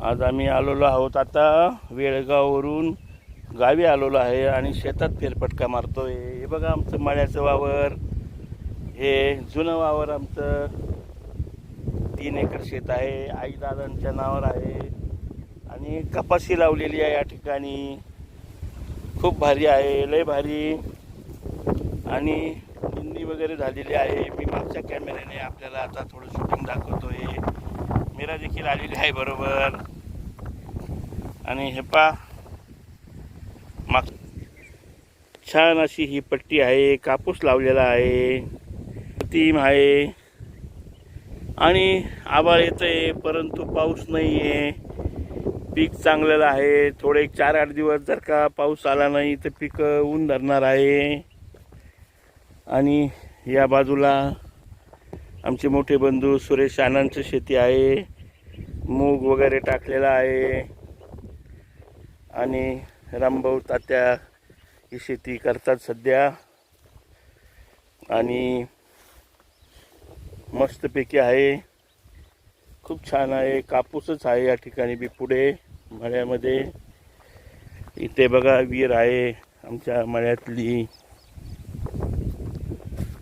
आज आम्ही आलेलो आहोत आता वेळगाववरून गावी आलेलो आहे आणि शेतात फेरफटका मारतो आहे हे बघा आमचं मळ्याचं वावर. हे जुनं वावर आमचं. तीन एकर शेत आहे. आई दादांच्या नावावर आहे. आणि कपाशी लावलेली आहे या ठिकाणी. खूप भारी आहे. लय भारी. आणि निंदी वगैरे झालेली आहे. मी मागच्या कॅमेऱ्याने आपल्याला आता थोडं शूटिंग दाखवतो. मीरा देखील आलेली आहे बरोबर. आणि हे पा माग छान अशी ही पट्टी आहे कापूस लावलेला आहे तीम आहे. आणि आभाळ येतंय परंतु पाऊस नाही आहे पीक चांगलेलं आहे थोडे एक चार आठ दिवस जर का पाऊस आला नाही तर पीक ऊन धरणार आहे. आणि या बाजूला आमचे मोठे बंधू सुरेश आनंदचं शेती आहे. मूग वगैरे टाकलेला आहे. आणि रामभाऊ तात्या ही शेती करतात सध्या. आणि मस्तपैकी आहे. खूप छान आहे. कापूसच आहे या ठिकाणी बी पुढे मळ्यामध्ये. इथे बघा विहीर आहे आमच्या मळ्यातली.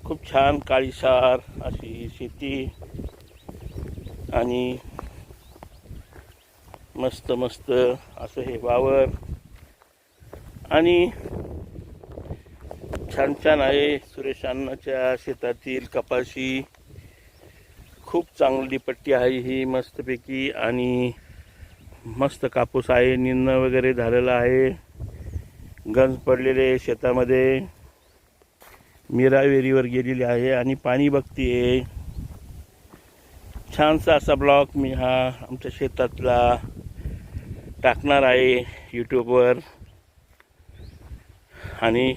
खूप छान काळीसार अशी शेती. आणि मस्त मस्त असं हे वावर. आणि छान छान आहे सुरेश अण्णाच्या शेतातील कपाशी. खूप चांगली पट्टी आहे ही मस्तपैकी. आणि मस्त कापूस आहे निन्न वगैरे झालेलं आहे. गंज पडलेले शेतामध्ये. मिरावेरीवर विहिरीवर गेलेली आहे आणि पाणी बघतीये. छानसा असा ब्लॉक मी हा आमच्या शेतातला टाकणार आहे यूट्यूबवर आणि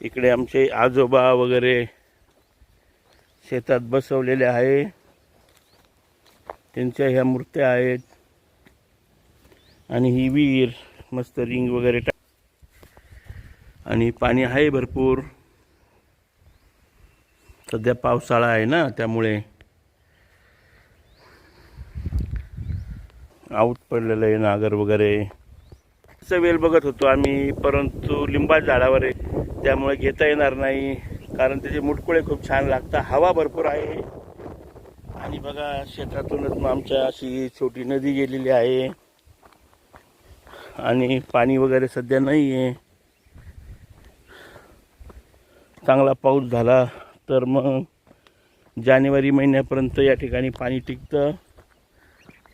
इकडे आमचे आजोबा वगैरे शेतात बसवलेले आहे. त्यांच्या ह्या मूर्त्या आहेत. आणि ही विहीर मस्त रिंग वगैरे टा आणि पाणी आहे भरपूर. सध्या पावसाळा आहे ना त्यामुळे आऊत पडलेलं आहे नागर वगैरे. वेल बघत होतो आम्ही परंतु लिंबा झाडावर आहे. त्यामुळे घेता येणार नाही कारण त्याचे मुटकुळे खूप छान लागतात. हवा भरपूर आहे. आणि बघा शेतातूनच मग आमच्या अशी छोटी नदी गेलेली आहे. आणि पाणी वगैरे सध्या नाही आहे. चांगला पाऊस झाला तर मग जानेवारी महिन्यापर्यंत या ठिकाणी पाणी टिकतं.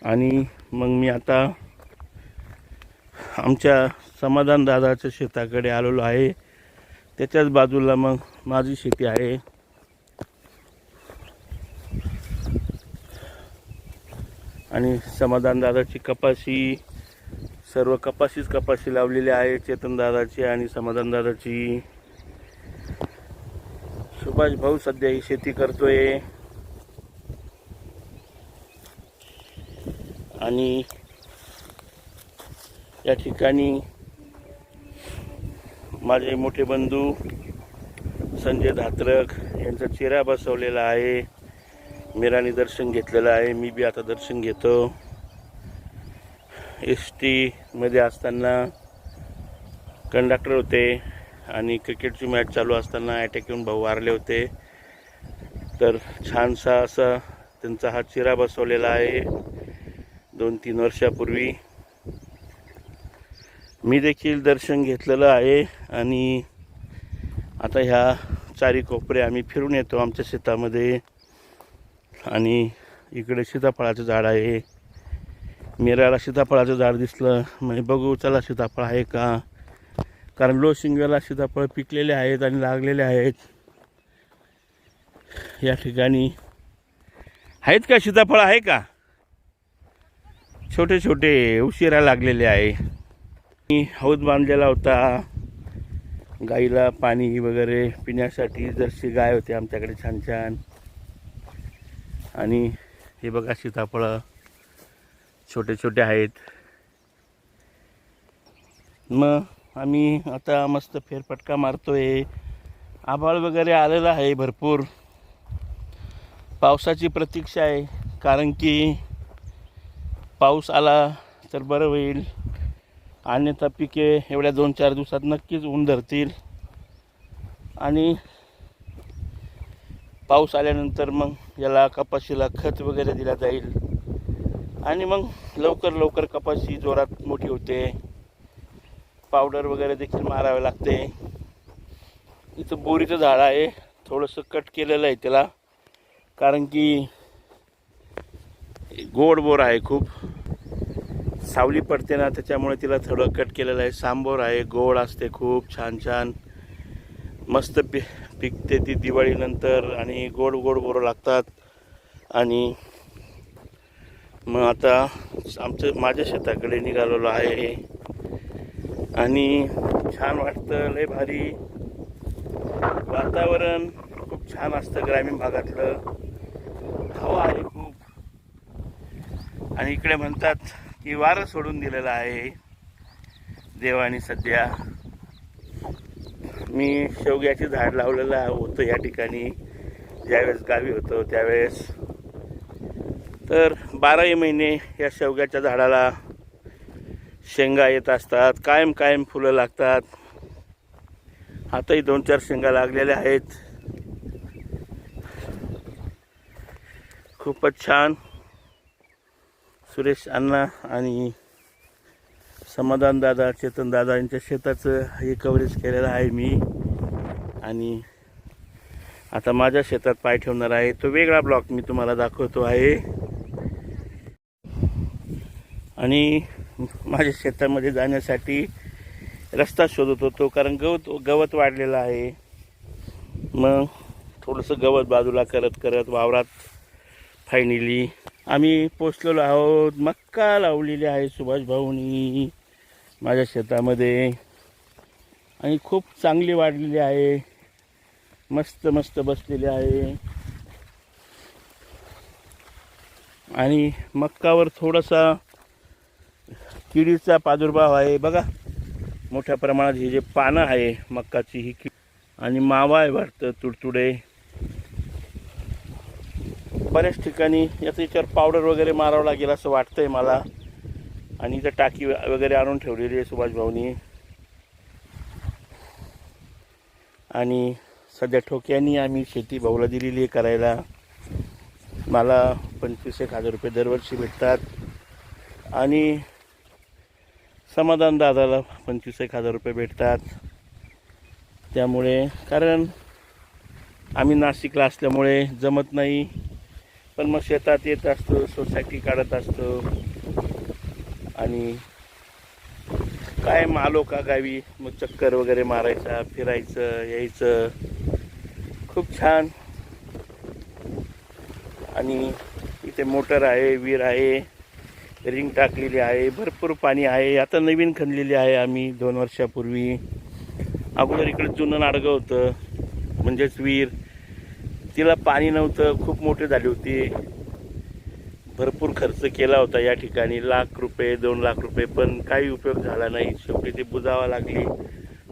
आणि मग मी आता आमच्या समाधान दादाच्या शेताकडे आलेलो आहे. त्याच्याच बाजूला मग माझी शेती आहे. आणि समाधान दादाची कपाशी सर्व कपाशीच कपाशी लावलेली आहे चेतन दादाची आणि समाधान दादाची. सुभाष भाऊ सध्या ही शेती करतोय. आणि या ठिकाणी माझे मोठे बंधू संजय धात्रक यांचा चेहरा बसवलेला आहे. मीराने दर्शन घेतलेलं आहे. मी बी आता दर्शन घेतो. एस टीमध्ये असताना कंडक्टर होते आणि क्रिकेटची मॅच चालू असताना अटॅक येऊन भाऊ वारले होते. तर छानसा असा त्यांचा हा चिरा बसवलेला आहे. दोन तीन वर्षापूर्वी मी देखील दर्शन घेतलेलं आहे आणि आता ह्या चारी कोपरे आम्ही फिरून येतो आमच्या शेतामध्ये. आणि इकडे सीताफळाचं झाड आहे. मिराला सीताफळाचं झाड दिसलं. म्हणजे बघू चला सीताफळ आहे का? कारण लोशिंग्याला सीताफळ पिकलेले आहेत आणि लागलेले आहेत. या ठिकाणी आहेत का? सीताफळ आहे का? छोटे छोटे उशिरा लागलेले आहे. मी हौद बांधलेला होता. गाईला पाणी वगैरे पिण्यासाठी जर्सी गाय होते आमच्याकडे छान छान आणि हे बघा सीताफळं छोटे छोटे आहेत. मग आम्ही आता मस्त फेरफटका मारतोय. आभाळ वगैरे आलेलं आहे भरपूर. पावसाची प्रतीक्षा आहे कारण की पाऊस आला तर बरं होईल. अन्यथा पिके एवढ्या दोन चार दिवसात नक्कीच ऊन धरतील. आणि पाऊस आल्यानंतर मग याला कपाशीला खत वगैरे दिला जाईल. आणि मग लवकर लवकर कपाशी जोरात मोठी होते. पावडर वगैरे देखील मारावे लागते. इथं बोरीचं झाड आहे. थोडंसं कट केलेलं आहे त्याला. कारण की गोड बोर आहे खूप. सावली पडते ना त्याच्यामुळे तिला थोडं कट केलेलं आहे. सांबोर आहे गोड असते खूप छान छान. मस्त पि पिकते ती दिवाळीनंतर आणि गोड गोड बोरं लागतात. आणि मग आता आमचं माझ्या शेताकडे निघालेलो आहे. आणि छान वाटतं लय भारी. वातावरण खूप छान असतं ग्रामीण भागातलं. हवा आहे खूप. आणि इकडे म्हणतात की वारं सोडून दिलेलं आहे. देवाने सध्या मी शेवग्याचे झाड लावलेलं होतं या ठिकाणी. ज्यावेळेस गावी होतो त्यावेळेस. तर बाराही महिने या शेवग्याच्या झाडाला शेंगा येत असतात. कायम कायम फुलं लागतात. आताही दोन चार शेंगा लागलेल्या आहेत. खूपच छान. सुरेश अण्णा आणि समाधान दादा चेतन दादा यांच्या शेताचं हे कव्हरेज केलेलं आहे मी. आणि आता माझ्या शेतात पाय ठेवणार आहे. तो वेगळा ब्लॉक मी तुम्हाला दाखवतो आहे. आणि माझ्या शेतामध्ये जाण्यासाठी रस्ता शोधत होतो कारण गवत गवत वाढलेलं आहे. मग थोडंसं गवत बाजूला करत करत वावरात फायनली आम्ही पोचलेलो आहोत. मक्का लावलेली आहे सुभाष भाऊनी माझ्या शेतामध्ये. आणि खूप चांगली वाढलेली आहे. मस्त मस्त बसलेली आहे. आणि मक्कावर थोडासा किडीचा प्रादुर्भाव आहे. बघा मोठ्या प्रमाणात ही जे पानं आहे मक्काची ही कि आणि मावा आहे वाटतं तुडतुडे. बऱ्याच ठिकाणी याचा याच्यावर पावडर वगैरे मारावं लागेल असं वाटतंय मला. आणि इथं टाकी वगैरे आणून ठेवलेली आहे सुभाष भाऊनी. आणि सध्या ठोक्यांनी आम्ही शेती भाऊला दिलेली आहे करायला. मला पंचवीस एक हजार रुपये दरवर्षी भेटतात. आणि समाधान दादाला पंचवीस एक हजार रुपये भेटतात. त्यामुळे कारण आम्ही नाशिकला असल्यामुळे जमत नाही. पण मग शेतात येत असतो सोसायटी काढत असतो. आणि काय आलो का गावी? मग चक्कर वगैरे मारायचा फिरायचं यायचं. खूप छान. आणि इथे मोटर आहे विहीर आहे रिंग टाकलेली आहे भरपूर पाणी आहे. आता नवीन खणलेली आहे आम्ही दोन वर्षापूर्वी. अगोदर इकडे जुनं नाडगं होतं म्हणजेच विहीर तिला पाणी नव्हतं खूप मोठी झाली होती. भरपूर खर्च केला होता या ठिकाणी लाख रुपये दोन लाख रुपये पण काही उपयोग झाला नाही. शेवटी ती बुजावा लागली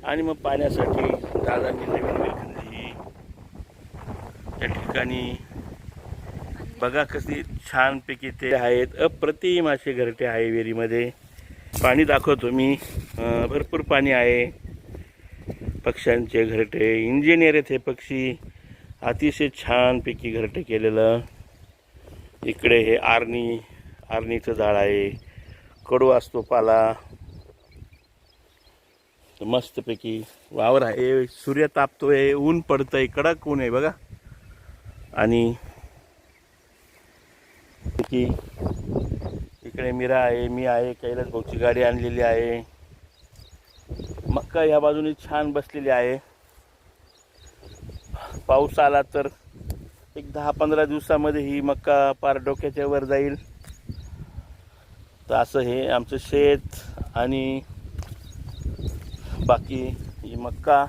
आणि मग पाण्यासाठी दादांनी नवीन विहीर त्या या ठिकाणी. बघा कशी छानपैकी ते आहेत. अप्रतिम असे घरटे आहे विहिरीमध्ये. पाणी दाखवतो मी. भरपूर पाणी आहे. पक्ष्यांचे घरटे इंजिनियर आहेत हे पक्षी. अतिशय छानपैकी घरटं केलेलं. इकडे हे आरणी आरणीचं झाड आहे. कडू असतो पाला मस्तपैकी वावर आहे. सूर्य तापतोय ऊन पडतंय कडक ऊन आहे बघा. आणि की इकडे मीरा आहे मी आहे कैलास भाऊची गाडी आणलेली आहे. मक्का ह्या बाजूने छान बसलेली आहे. पाऊस आला तर एक दहा पंधरा दिवसामध्ये ही मक्का पार डोक्याच्या वर जाईल. तर असं हे आमचं शेत आणि बाकी ही मक्का.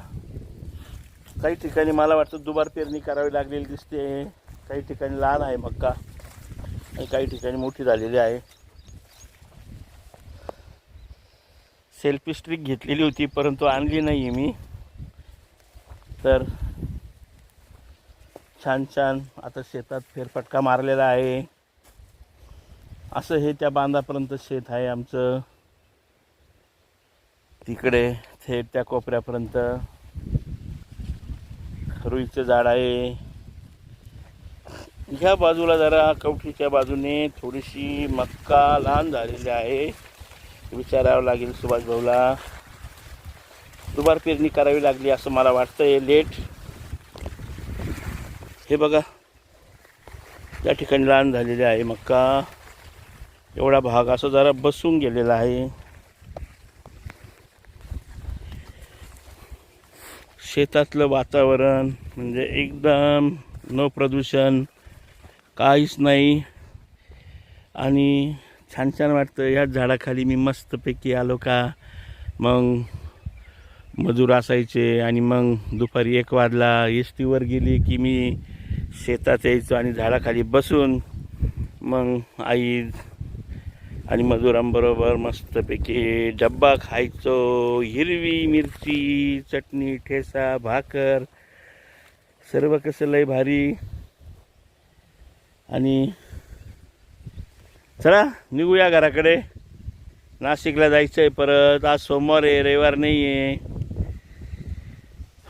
काही ठिकाणी मला वाटतं दुबार पेरणी करावी लागलेली दिसते. काही ठिकाणी लहान आहे मक्का. आणि काही ठिकाणी मोठी झालेली आहे. सेल्फी स्ट्रिक घेतलेली होती परंतु आणली नाही आहे मी. तर छान छान. आता शेतात फेरफटका मारलेला आहे. असं हे त्या बांधापर्यंत शेत आहे आमचं. तिकडे थेट त्या कोपऱ्यापर्यंत. रुईचं झाड आहे. ह्या बाजूला जरा कवठीच्या बाजूने थोडीशी मक्का लहान झालेली आहे. विचारावं लागेल सुभाष भाऊला दुबार पेरणी करावी लागली असं मला वाटतंय. लेट हे बघा त्या ठिकाणी लहान झालेले आहे मक्का. एवढा भाग असं जरा बसून गेलेला आहे. शेतातलं वातावरण म्हणजे एकदम नो प्रदूषण काहीच नाही. आणि छान छान वाटतं ह्याच झाडाखाली मी मस्तपैकी आलो का? मग मजूर असायचे आणि मग दुपारी एक वाजला. एस टीवर गेली की मी शेतात यायचो आणि झाडाखाली बसून मग आई आणि मजुरांबरोबर मस्तपैकी डब्बा खायचो हिरवी मिरची चटणी ठेसा भाकर सर्व कसं लय भारी. आणि चला निघूया घराकडे. नाशिकला जायचं आहे परत. आज सोमवार आहे रविवार नाही आहे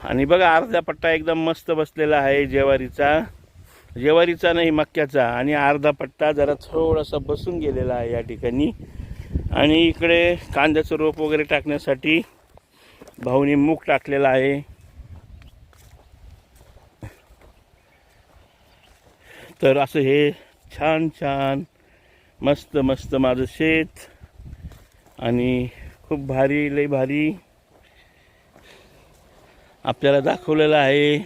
आणि बघा अर्धा पट्टा एकदम मस्त बसलेला आहे जेवारीचा. जेवारीचा नाही मक्याचा. आणि अर्धा पट्टा जरा थोडासा बसून गेलेला आहे या ठिकाणी. आणि इकडे कांद्याचं रोप वगैरे टाकण्यासाठी भाऊनी मूग टाकलेला आहे. तर असं हे छान छान मस्त मस्त माझं शेत. आणि खूप भारी लई भारी. आपल्याला दाखवलेलं आहे.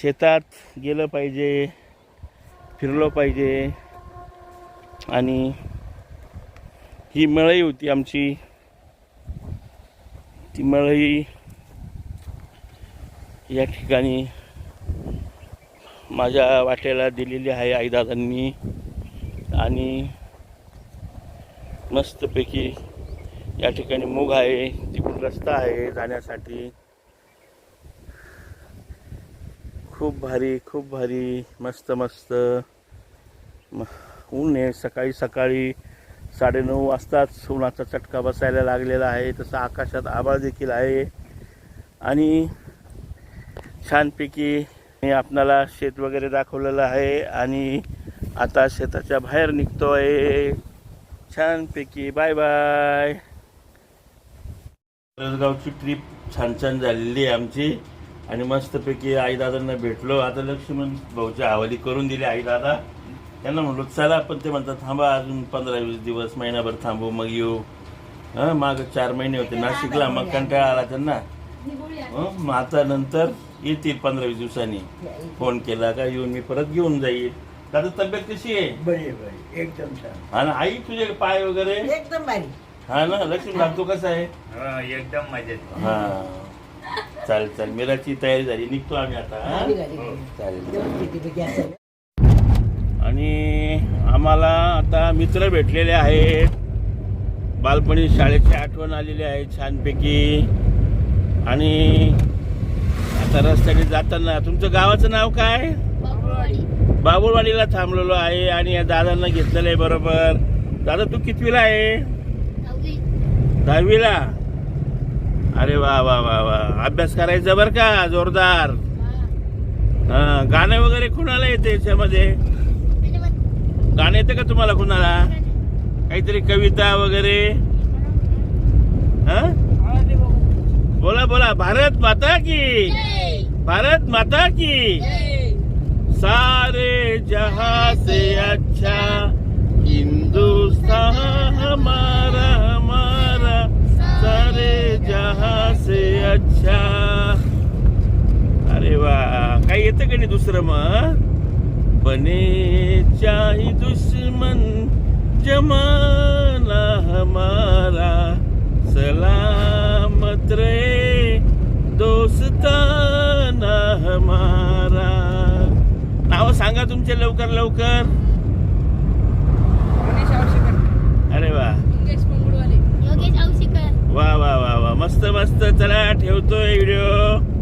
शेतात गेलं पाहिजे फिरलो पाहिजे. आणि ही मळई होती आमची. ती मळई या ठिकाणी माझ्या वाट्याला दिलेली आहे आईदादांनी. आणि मस्तपैकी या ठिकाणी मूग आहे तिकडून रस्ता आहे जाण्यासाठी. खूप भारी खूप भारी मस्त मस्त. ऊन आहे. सकाळी सकाळी साडेनऊ वाजताच उन्हाचा चटका बसायला लागलेला आहे. तसं आकाशात आभाळ देखील आहे. आणि छानपैकी मी आपणाला शेत वगैरे दाखवलेलं आहे आणि आता शेताच्या बाहेर निघतो आहे छानपैकी. Bye bye. गावची ट्रिप छान छान झालेली आहे आमची. आणि मस्तपैकी आईदादांना भेटलो. आता लक्ष्मण भाऊच्या हवाली करून दिली आईदादा. त्यांना म्हणलो चला पण ते म्हणतात थांबा अजून पंधरा वीस दिवस महिनाभर थांबू मग येऊ. हं माग चार महिने होते. नाशिकला मग कंटाळा आला त्यांना? हं, मग आता नंतर येतील पंधरा वीस दिवसांनी. फोन केला का येऊन मी परत घेऊन जाईल. दादा तब्येत कशी आहे? बरी बरी एकदम छान. हा ना आई तुझे पाय वगैरे? एकदम भारी. हा ना लक्ष्मी भाग तू कसा आहे? हा, एकदम मजेत. हा. चालेल चालेल. मिराची तयारी झाली. निघतो आम्ही आता हा? चालेल आहे. आणि आम्हाला आता मित्र भेटलेले आहेत. बालपणी शाळेची आठवण आलेली आहे छानपैकी. आणि आता रस्त्याने जाताना तुमचं गावाचं नाव काय? बाबुळवाडीला थांबलेलो आहे आणि या दादांना घेतलेलं आहे बरोबर. दादा तू कितवीला आहे? दहावीला? अरे वा वा वा वा. अभ्यास करायचा बरं का जोरदार. हा, वगैरे कुणाला येते याच्यामध्ये? गाणं येतं का तुम्हाला कुणाला? काहीतरी कविता वगैरे? हा? बोला बोला. भारत माता की? भारत माता की? सारे जहा से अच्छा हिंदुस्तान हमारा हमारा। से अच्छा। अरे वा काही येतं का नाही दुसरं मग? बने चाहे दुश्मन जमाना हमारा। सलामत रे दोस्ताना हमारा। नाव सांगा तुमचे लवकर लवकर. अरे वा वा वा. मस्त मस्त चला ठेवतोय व्हिडिओ